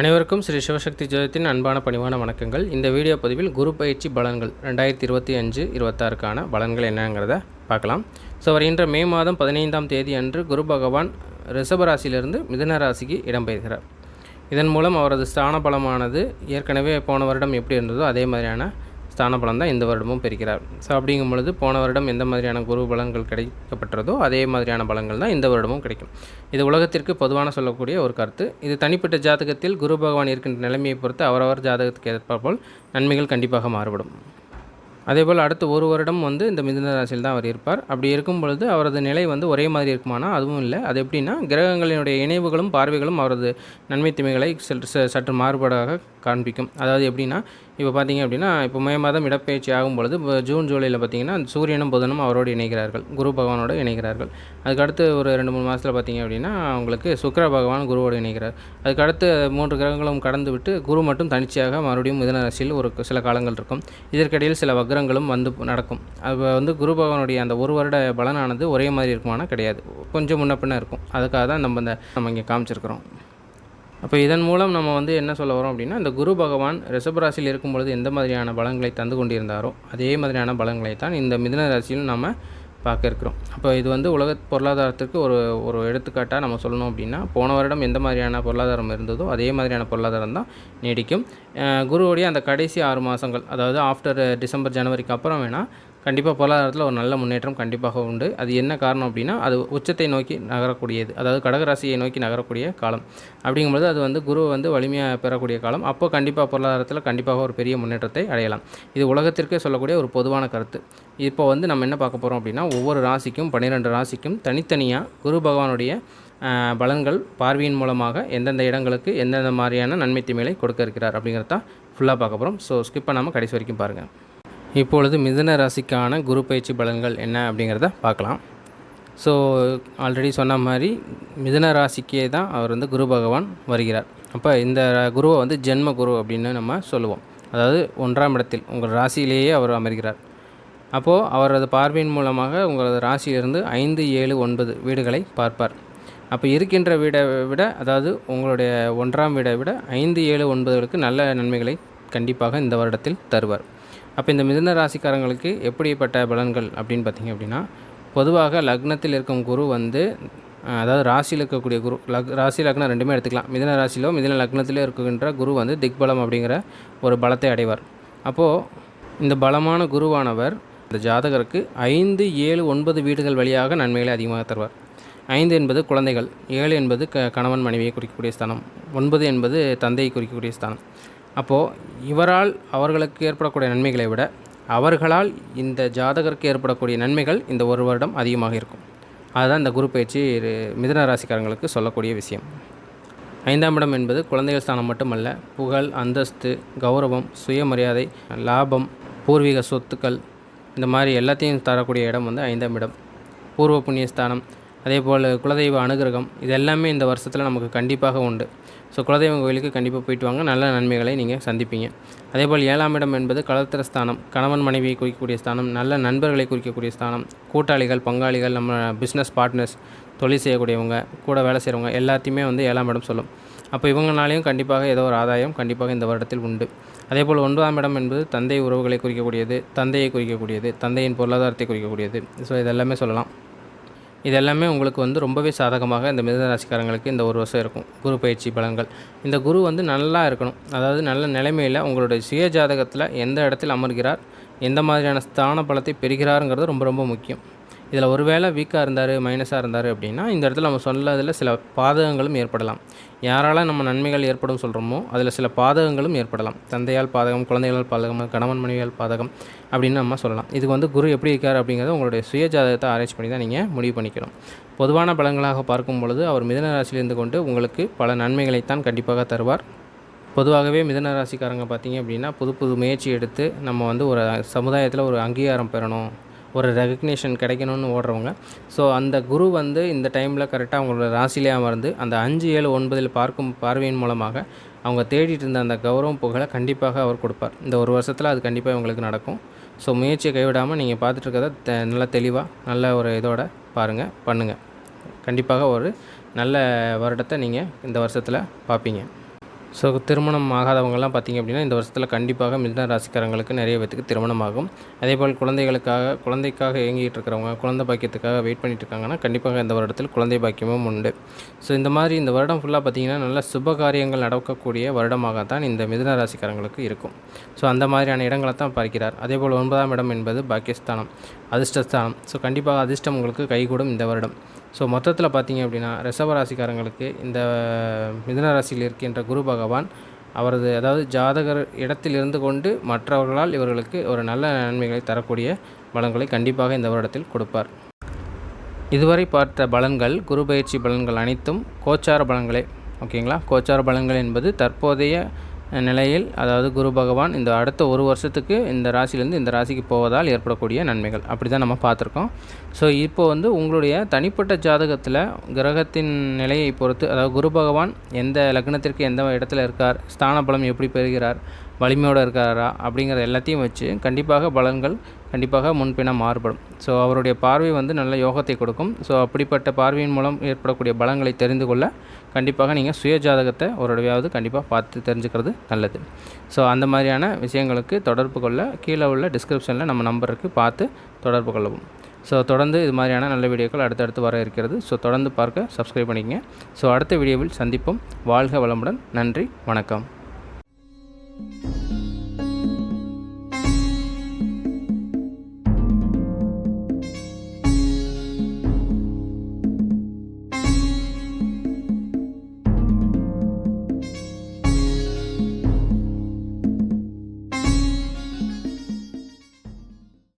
அனைவருக்கும் ஸ்ரீ சிவசக்தி ஜோதத்தின் அன்பான பணிவான வணக்கங்கள். இந்த வீடியோ பதிவில் குரு பயிற்சி பலன்கள் ரெண்டாயிரத்தி இருபத்தி அஞ்சு இருபத்தாறுக்கான பலன்கள் என்னங்கிறத பார்க்கலாம். ஸோ வருகின்ற மே மாதம் பதினைந்தாம் தேதி அன்று குரு பகவான் ரிஷபராசியிலிருந்து மிதுன ராசிக்கு இடம்பெறுகிறார் இதன் மூலம் அவரது ஸ்தான பலமானது ஏற்கனவே போன வருடம் எப்படி இருந்ததோ அதே மாதிரியான ஸ்தான பலம் தான் இந்த வருடமும் பெறுகிறார். ஸோ அப்படிங்கும் பொழுது போன வருடம் எந்த மாதிரியான குரு பலன்கள் கிடைக்கப்பட்டதோ அதே மாதிரியான பலங்கள் தான் இந்த வருடமும் கிடைக்கும். இது உலகத்திற்கு பொதுவான சொல்லக்கூடிய ஒரு கருத்து. இது தனிப்பட்ட ஜாதகத்தில் குரு பகவான் இருக்கின்ற நிலைமையை பொறுத்து அவரவர் ஜாதகத்துக்கு ஏற்பாற்போல் நன்மைகள் கண்டிப்பாக மாறுபடும். அதேபோல் அடுத்த ஒரு வருடம் வந்து இந்த மிதுன ராசியில் தான் அவர் இருப்பார். அப்படி இருக்கும் பொழுது அவரது நிலை வந்து ஒரே மாதிரி இருக்குமானா அதுவும் இல்லை. அது எப்படின்னா கிரகங்களினுடைய இணைவுகளும் பார்வைகளும் அவரது நன்மை தீமைகளை சற்று மாறுபாடாக காண்பிக்கும். அதாவது எப்படின்னா இப்போ பார்த்தீங்க அப்படின்னா இப்போ மே மாதம் இடப்பெயர்ச்சி ஆகும் பொழுது இப்போ ஜூன் ஜூலையில் பார்த்தீங்கன்னா சூரியனும் புதனும் அவரோடு இணைகிறார்கள். குரு பகவானோடு இணைகிறார்கள். அதுக்கடுத்து ஒரு ரெண்டு மூணு மாதத்தில் பார்த்தீங்க அப்படின்னா அவங்களுக்கு சுக்கர பகவான் குருவோடு இணைகிறார். அதுக்கடுத்து மூன்று கிரகங்களும் கடந்து விட்டு குரு மட்டும் தனிச்சையாக மறுபடியும் மிதன ராசியில் ஒரு சில காலங்கள் இருக்கும். இதற்கிடையில் சில வக்ரங்களும் வந்து நடக்கும். அது வந்து குரு பகவானுடைய அந்த ஒரு வருட பலனானது ஒரே மாதிரி இருக்குமானா கிடையாது. கொஞ்சம் முன்ன பின்ன இருக்கும். அதுக்காக தான் நம்ம இந்த நம்ம இங்கே காமிச்சிருக்கிறோம். அப்போ இதன் மூலம் நம்ம வந்து என்ன சொல்ல வரோம் அப்படின்னா இந்த குரு பகவான் ரிஷபராசியில் இருக்கும் பொழுது எந்த மாதிரியான பலன்களை தந்து கொண்டிருந்தாரோ அதே மாதிரியான பலன்களை தான் இந்த மிதன ராசியிலும் நம்ம பார்க்க இருக்கிறோம். அப்போ இது வந்து உலக பொருளாதாரத்திற்கு ஒரு ஒரு எடுத்துக்காட்டாக நம்ம சொல்லணும் அப்படின்னா போன வருடம் எந்த மாதிரியான பொருளாதாரம் இருந்ததோ அதே மாதிரியான பொருளாதாரம் தான் நீடிக்கும். குருவுடைய அந்த கடைசி ஆறு மாதங்கள் அதாவது ஆஃப்டர் டிசம்பர் ஜனவரிக்கு அப்புறம் வேணால் கண்டிப்பாக பொருளாதாரத்தில் ஒரு நல்ல முன்னேற்றம் கண்டிப்பாக உண்டு. அது என்ன காரணம் அப்படின்னா அது உச்சத்தை நோக்கி நகரக்கூடியது. அதாவது கடகராசியை நோக்கி நகரக்கூடிய காலம். அப்படிங்கும்போது அது வந்து குரு வந்து வலிமையாக பெறக்கூடிய காலம். அப்போ கண்டிப்பாக பொருளாதாரத்தில் கண்டிப்பாக ஒரு பெரிய முன்னேற்றத்தை அடையலாம். இது உலகத்திற்கே சொல்லக்கூடிய ஒரு பொதுவான கருத்து. இப்போ வந்து நம்ம என்ன பார்க்க போகிறோம் அப்படின்னா ஒவ்வொரு ராசிக்கும் பன்னிரெண்டு ராசிக்கும் தனித்தனியாக குரு பகவானுடைய பலன்கள் பார்வையின் மூலமாக எந்தெந்த இடங்களுக்கு எந்தெந்த மாதிரியான நன்மை தீமைகளை கொடுக்க இருக்கிறார் அப்படிங்கிறத ஃபுல்லாக பார்க்க போகிறோம் ஸோ ஸ்கிப் பண்ணாமல் கடைசி வரைக்கும் பாருங்கள் இப்பொழுது மிதுன ராசிக்கான குரு பயிற்சி பலன்கள் என்ன அப்படிங்கிறத பார்க்கலாம். ஸோ ஆல்ரெடி சொன்ன மாதிரி மிதுன ராசிக்கே தான் அவர் வந்து குரு பகவான் வருகிறார். அப்போ இந்த குருவை வந்து ஜென்ம குரு அப்படின்னு நம்ம சொல்லுவோம். அதாவது ஒன்றாம் இடத்தில் உங்கள் ராசியிலேயே அவர் அமர்கிறார். அப்போது அவரது பார்வையின் மூலமாக உங்களது ராசியிலிருந்து ஐந்து ஏழு ஒன்பது வீடுகளை பார்ப்பார். அப்போ இருக்கின்ற வீடை விட அதாவது உங்களுடைய ஒன்றாம் வீடை விட ஐந்து ஏழு ஒன்பதுகளுக்கு நல்ல நன்மைகளை கண்டிப்பாக இந்த வருடத்தில் தருவார். அப்போ இந்த மிதுன ராசிக்காரங்களுக்கு எப்படிப்பட்ட பலன்கள் அப்படின்னு பார்த்திங்க அப்படின்னா பொதுவாக லக்னத்தில் இருக்கும் குரு வந்து அதாவது ராசியில் இருக்கக்கூடிய குரு லக் ராசி லக்னம் ரெண்டுமே எடுத்துக்கலாம். மிதன ராசியிலோ மிதன லக்னத்திலோ இருக்கின்ற குரு வந்து திக்பலம் அப்படிங்கிற ஒரு பலத்தை அடைவார். அப்போது இந்த பலமான குருவானவர் இந்த ஜாதகருக்கு ஐந்து ஏழு ஒன்பது வீடுகள் வழியாக நன்மைகளை அதிகமாக தருவார். ஐந்து என்பது குழந்தைகள் ஏழு என்பது க கணவன் மனைவியை குறிக்கக்கூடிய ஸ்தானம் ஒன்பது என்பது தந்தையை குறிக்கக்கூடிய ஸ்தானம். அப்போது இவரால் அவர்களுக்கு ஏற்படக்கூடிய நன்மைகளை விட அவர்களால் இந்த ஜாதகருக்கு ஏற்படக்கூடிய நன்மைகள் இந்த ஒரு வருடம் அதிகமாக இருக்கும். அதுதான் இந்த குரு பயிற்சி மிதன ராசிக்காரங்களுக்கு சொல்லக்கூடிய விஷயம். ஐந்தாம் இடம் என்பது குழந்தைகள் ஸ்தானம் மட்டுமல்ல புகழ் அந்தஸ்து கௌரவம் சுயமரியாதை லாபம் பூர்வீக சொத்துக்கள் இந்த மாதிரி எல்லாத்தையும் தரக்கூடிய இடம் வந்து ஐந்தாம் இடம். பூர்வ புண்ணியஸ்தானம் அதே போல் குலதெய்வ அனுகிரகம் இது எல்லாமே இந்த வருஷத்தில் நமக்கு கண்டிப்பாக உண்டு. ஸோ குலதெய்வம் கோயிலுக்கு கண்டிப்பாக போயிட்டு வாங்க. நல்ல நன்மைகளை நீங்கள் சந்திப்பீங்க. அதே போல் ஏழாம் இடம் என்பது கலத்திர ஸ்தானம் கணவன் மனைவியை குறிக்கக்கூடிய ஸ்தானம் நல்ல நண்பர்களை குறிக்கக்கூடிய ஸ்தானம் கூட்டாளிகள் பங்காளிகள் நம்ம பிஸ்னஸ் பார்ட்னர்ஸ் தொழில் செய்யக்கூடியவங்க கூட வேலை செய்கிறவங்க எல்லாத்தையுமே வந்து ஏழாம் இடம் சொல்லும். அப்போ இவங்கனாலையும் கண்டிப்பாக ஏதோ ஒரு ஆதாயம் கண்டிப்பாக இந்த வருடத்தில் உண்டு. அதே போல் ஒன்பதாம் இடம் என்பது தந்தை உறவுகளை குறிக்கக்கூடியது தந்தையை குறிக்கக்கூடியது தந்தையின் பொருளாதாரத்தை குறிக்கக்கூடியது. ஸோ இதெல்லாமே சொல்லலாம். இது எல்லாமே உங்களுக்கு வந்து ரொம்பவே சாதகமாக இந்த மிதனராசிக்காரங்களுக்கு இந்த ஒரு வருஷம் இருக்கும். குரு பயிற்சி பலன்கள். இந்த குரு வந்து நல்லா இருக்கணும். அதாவது நல்ல நிலைமையில் உங்களுடைய சுய ஜாதகத்தில் எந்த இடத்தில் அமர்கிறார் எந்த மாதிரியான ஸ்தான பலத்தை பெறுகிறாருங்கிறது ரொம்ப ரொம்ப முக்கியம். இதில் ஒரு வேளை வீக்காக இருந்தார் மைனஸாக இருந்தார் அப்படின்னா இந்த இடத்துல நம்ம சொல்லதில் சில பாதகங்களும் ஏற்படலாம். யாரால் நம்ம நன்மைகள் ஏற்படும் சொல்கிறோமோ அதில் சில பாதகங்களும் ஏற்படலாம். தந்தையால் பாதகம் குழந்தைகளால் பாதகம் கணவன் மனைவியால் பாதகம் அப்படின்னு நம்ம சொல்லலாம். இதுக்கு வந்து குரு எப்படி இருக்கார் அப்படிங்கிறத உங்களுடைய சுய ஜாதகத்தை ஆராய்ச்சி பண்ணி தான் நீங்கள் முடிவு பண்ணிக்கணும். பொதுவான பலன்களாக பார்க்கும் பொழுது அவர் மிதன ராசியிலிருந்து கொண்டு உங்களுக்கு பல நன்மைகளைத்தான் கண்டிப்பாக தருவார். பொதுவாகவே மிதன ராசிக்காரங்க பார்த்தீங்க அப்படின்னா புது புது முயற்சி எடுத்து நம்ம வந்து ஒரு சமுதாயத்தில் ஒரு அங்கீகாரம் பெறணும். ஒரு ரெகக்னேஷன் கிடைக்கணும்னு ஓடுறவங்க. ஸோ அந்த குரு வந்து இந்த டைமில் கரெக்டாக அவங்களோட ராசிலே அமர்ந்து அந்த அஞ்சு ஏழு ஒன்பதில் பார்க்கும் பார்வையின் மூலமாக அவங்க தேடிட்டு இருந்த அந்த கௌரவம் புகழை கண்டிப்பாக அவர் கொடுப்பார். இந்த ஒரு வருஷத்தில் அது கண்டிப்பாக இவங்களுக்கு நடக்கும். ஸோ முயற்சியை கைவிடாமல் நீங்கள் பார்த்துட்டு நல்லா தெளிவாக நல்ல ஒரு இதோட பாருங்கள் பண்ணுங்கள் கண்டிப்பாக ஒரு நல்ல வருடத்தை நீங்கள் இந்த வருஷத்தில் பார்ப்பீங்க. ஸோ திருமணம் ஆகாதவங்கலாம் பார்த்திங்க அப்படின்னா இந்த வருஷத்தில் கண்டிப்பாக மிதன ராசிக்காரங்களுக்கு நிறைய பேத்துக்கு திருமணம் ஆகும் அதேபோல் குழந்தைகளுக்காக குழந்தைக்காக இயங்கிட்டு இருக்கிறவங்க குழந்தை பாக்கியத்துக்காக வெயிட் பண்ணிட்டு இருக்காங்கன்னா கண்டிப்பாக இந்த வருடத்தில் குழந்தை பாக்கியமும் உண்டு. ஸோ இந்த மாதிரி இந்த வருடம் ஃபுல்லாக பார்த்திங்கன்னா நல்ல சுப காரியங்கள் நடக்கக்கூடிய வருடமாக தான் இந்த மிதன ராசிக்காரங்களுக்கு இருக்கும். ஸோ அந்த மாதிரியான இடங்களை தான் பார்க்கிறார். அதே போல் ஒன்பதாம் இடம் என்பது பாக்கியஸ்தானம் அதிர்ஷ்டஸ்தானம். ஸோ கண்டிப்பாக அதிர்ஷ்டம் உங்களுக்கு கைகூடும் இந்த வருடம். ஸோ மொத்தத்தில் பார்த்தீங்க அப்படின்னா ரிஷப ராசிக்காரங்களுக்கு இந்த மிதன ராசியில் இருக்கின்ற குரு பகவான் அவரது அதாவது ஜாதகர் இடத்தில் இருந்து கொண்டு மற்றவர்களால் இவர்களுக்கு ஒரு நல்ல நன்மைகளை தரக்கூடிய பலன்களை கண்டிப்பாக இந்த வருடத்தில் கொடுப்பார். இதுவரை பார்த்த பலன்கள் குரு பயிற்சி பலன்கள் அனைத்தும் கோச்சார பலன்களே. ஓகேங்களா? கோச்சார பலன்கள் என்பது தற்போதைய நிலையில் அதாவது குரு பகவான் இந்த அடுத்த ஒரு வருஷத்துக்கு இந்த ராசிலேருந்து இந்த ராசிக்கு போவதால் ஏற்படக்கூடிய நன்மைகள். அப்படி தான் நம்ம பார்த்துருக்கோம். ஸோ இப்போ வந்து உங்களுடைய தனிப்பட்ட ஜாதகத்தில் கிரகத்தின் நிலையை பொறுத்து அதாவது குரு பகவான் எந்த லக்னத்திற்கு எந்த இடத்துல இருக்கார் ஸ்தான பலம் எப்படி பெறுகிறார் வலிமையோடு இருக்காரா அப்படிங்கிற எல்லாத்தையும் வச்சு கண்டிப்பாக பலன்கள் கண்டிப்பாக முன்பின மாறுபடும். ஸோ அவருடைய பார்வை வந்து நல்ல யோகத்தை கொடுக்கும். ஸோ அப்படிப்பட்ட பார்வையின் மூலம் ஏற்படக்கூடிய பலங்களை தெரிந்து கொள்ள கண்டிப்பாக நீங்கள் சுய ஜாதகத்தை ஒரு தடவையாவது கண்டிப்பாக பார்த்து தெரிஞ்சுக்கிறது நல்லது. ஸோ அந்த மாதிரியான விஷயங்களுக்கு தொடர்பு கொள்ள கீழே உள்ள டிஸ்கிரிப்ஷனில் நம்ம நம்பருக்கு பார்த்து தொடர்பு கொள்ளவும். ஸோ தொடர்ந்து இது மாதிரியான நல்ல வீடியோக்கள் அடுத்தடுத்து வர இருக்கிறது. ஸோ தொடர்ந்து பார்க்க சப்ஸ்கிரைப் பண்ணிக்கங்க. ஸோ அடுத்த வீடியோவில் சந்திப்போம். வாழ்க வளமுடன். நன்றி. வணக்கம். thank you